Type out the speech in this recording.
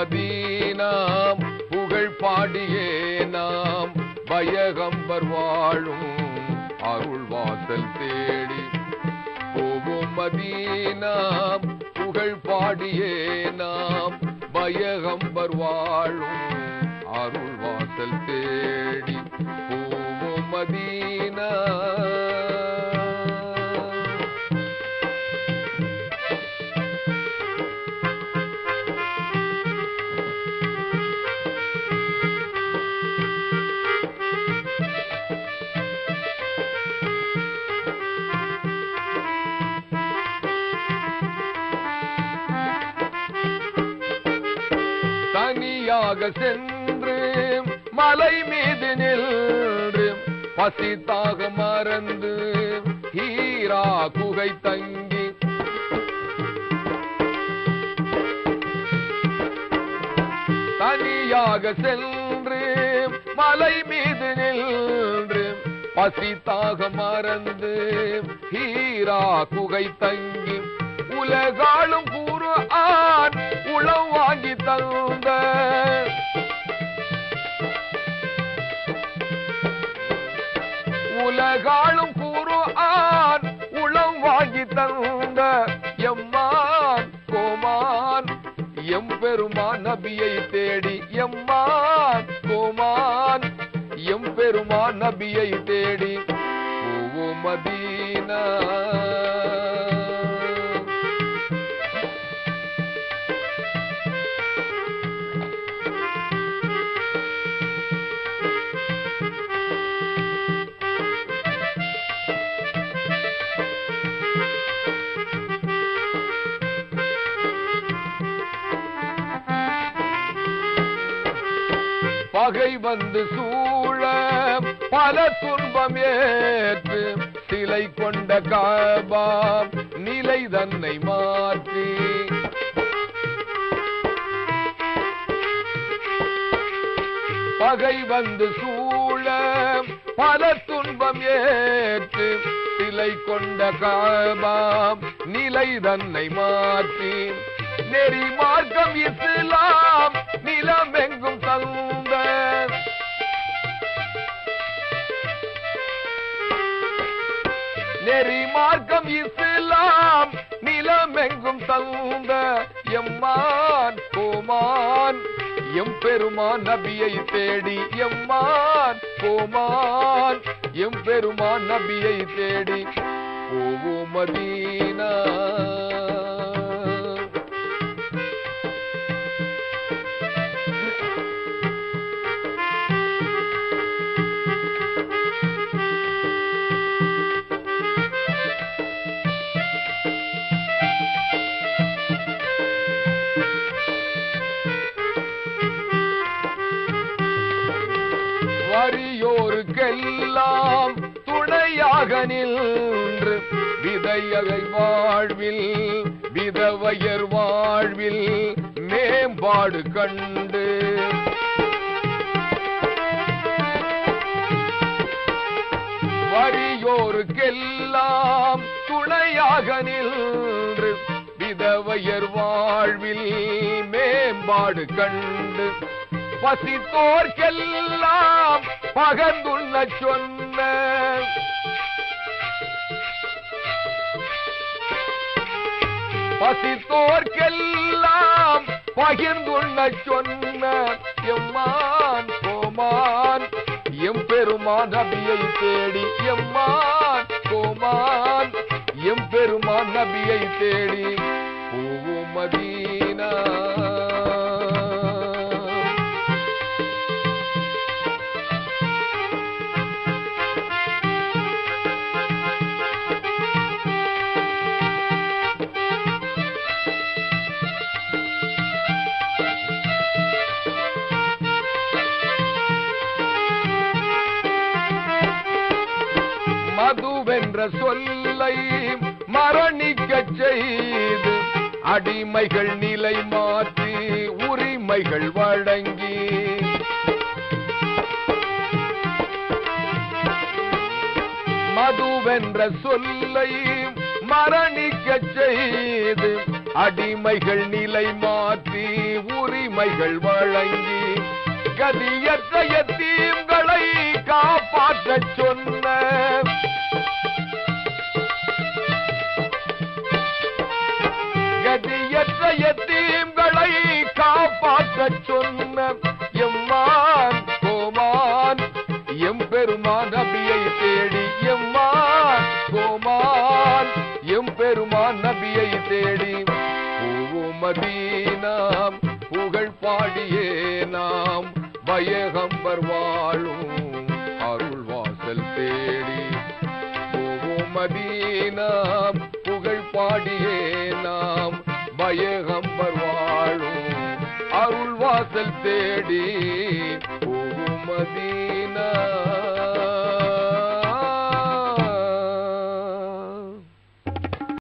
மதீனாம் புகழ் பாடியே நாம். பயகம்பர் வாழும் அருள் வாசல் தேடி. போவோம் மதீனாம் புகழ் பாடியே நாம். பயகம்பர் வாழும் அருள் வாசல் தேடி. போவோம் மதீனா தனியாக சென்று மலை மீது நின்று பசித்தாக மறந்து ஹீரா குகை தங்கி. தனியாக சென்று மலை மீது நின்று பசித்தாக மறந்து ஹீரா குகை தங்கி. உலகாலும் கூறு ஆண் உளம் வாங்கி தந்த. உலகாலும் கூறு ஆண் உளம் வாங்கி தந்த. எம்மான் கோமான் எம் பெருமான் நபியை தேடி. எம்மான் கோமான் எம் பெருமான் நபியை தேடி. போவோம் மதீனா. பகை வந்து சூழ பல துன்பம் ஏற்று சிலை கொண்ட காபா நிலை தன்னை மாற்றி. பகை வந்து சூழ பல துன்பம் ஏற்று சிலை கொண்ட காபாம் நிலை தன்னை மாற்றி. நெறி மார்க்கம் இஸ்லாம் நிலமெங்கும் தந்த நெறி மார்க்கம் இஸ்லாம். நிலமெங்கும் தந்த எம்மான் கோமான். எம் பெருமான் நபியை தேடி எம்மான் கோமான். எம் பெருமான் நபியை தேடி போவோம் மதீனா. நின்று விதையகை வாழ்வில் விதவையர் வாழ்வில் மேம்பாடு கண்டு. வறியோருக்கெல்லாம் துணையாக நின்று விதவையர் வாழ்வில் மேம்பாடு கண்டு. பசித்தோர்க்கெல்லாம் பகர்ந்துள்ள சொன்ன பசித்தோர்க்கெல்லாம் பகிர்ந்துள்ள சொன்ன எம்மான் கோமான். எம் பெருமான் நபியை தேடி எம்மான் கோமான். எம் பெருமான் நபியை தேடி போவோம் மதீனா. மதுவென்ற சொல்லை மரணிக்க செய்து அடிமைகள் நிலை மாற்றி உரிமைகள் வழங்கி. மதுவென்ற சொல்லை மரணிக்க செய்து அடிமைகள் நிலை மாற்றி உரிமைகள் வழங்கி. கதியற்ற எத்தீம்களை காப்பாற்றச் சொன்ன சொன்ன எம்மான் கோமான். எம்பெருமான் நபியை தேடி எம்மான் கோமான். எம்பெருமான் நபியை தேடி மதீனாம். புகழ் பாடியே நாம். பயகம்பர் வாழும் அருள் வாசல் தேடி போவோம் மதீனாம். புகழ் பாடியே நாம். பயகம் வாசல் தேடி போவோம் மதீனா.